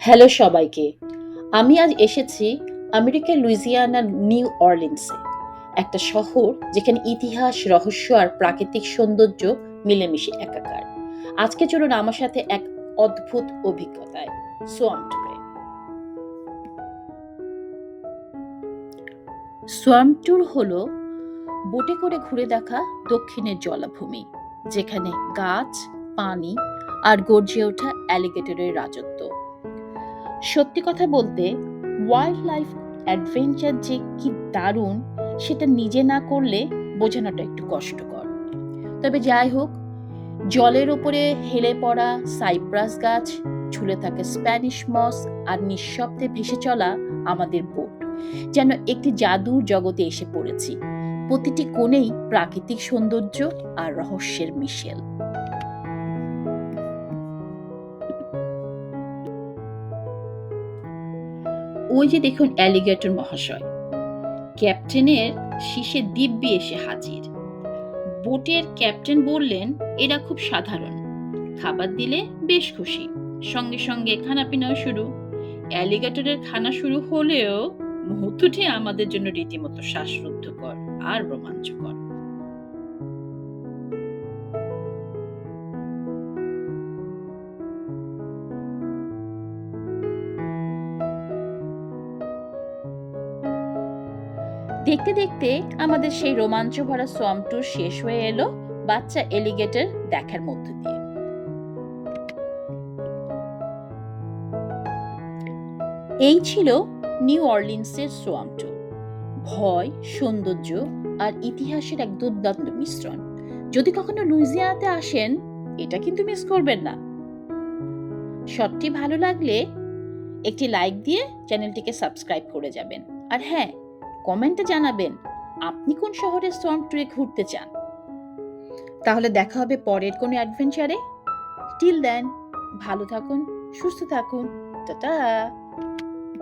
Hello সবাইকে। আমি আজ এসেছি আমেরিকার লুইজিয়ানার নিউ অরলিন্সে, একটা শহর যেখানে ইতিহাস, রহস্য আর প্রাকৃতিক সৌন্দর্য মিলেমিশে একাকার। আজকে চলুন আমার সাথে এক অদ্ভুত অভিজ্ঞতায় সোয়াম ট্যুরে। সোয়াম ট্যুর হলো বোটে করে ঘুরে দেখা দক্ষিণের জলাভূমি, যেখানে গাছ, পানি আর গর্জে ওঠা অ্যালিগেটরের রাজত্ব। সত্যি কথা বলতে ওয়াইল্ড লাইফ অ্যাডভেঞ্চার যে কি দারুণ, সেটা নিজে না করলে বোঝানোটা একটু কষ্টকর। তবে যাই হোক, জলের ওপরে হেলে পড়া সাইপ্রাস গাছ, ঝুলে থাকে স্প্যানিশ মস আর নিঃশব্দে ভেসে চলা আমাদের বোট যেন একটি জাদুর জগতে এসে পড়েছি। প্রতিটি কোণেই প্রাকৃতিক সৌন্দর্য আর রহস্যের মিশেল। ওই যে দেখুন অ্যালিগেটর মহাশয়। ক্যাপ্টেনের শীষে দিব্যি এসে হাজির। বোটের ক্যাপ্টেন বললেন, এরা খুব সাধারণ। খাবার দিলে বেশ খুশি। সঙ্গে সঙ্গে খানাপিনাও শুরু। অ্যালিগেটরের খানা শুরু হলেও মুহূর্তটি আমাদের জন্য রীতিমতো শ্বাসরুদ্ধকর আর রোমাঞ্চকর। দেখতে দেখতে আমাদের সেই রোমাঞ্চ ভরা সোয়াম ট্যুর শেষ হয়ে এলো বাচ্চা এলিগেটর দেখার মধ্য দিয়ে। এই ছিল নিউ অরলিন্সের সোয়াম ট্যুর ভয়, সৌন্দর্য আর ইতিহাসের এক দুর্দান্ত মিশ্রণ। যদি কখনো লুইজিয়ানাতে আসেন, এটা কিন্তু মিস করবেন না। শটটি ভালো লাগলে একটি লাইক দিয়ে চ্যানেলটিকে সাবস্ক্রাইব করে যাবেন। আর হ্যাঁ কমেন্টে জানাবেন, আপনি কোন শহরে সোয়াম ট্রে ঘুরতে চান? তাহলে দেখা হবে পরের কোনো অ্যাডভেঞ্চারে। টিল দেন, ভালো থাকুন, সুস্থ থাকুন, টাটা।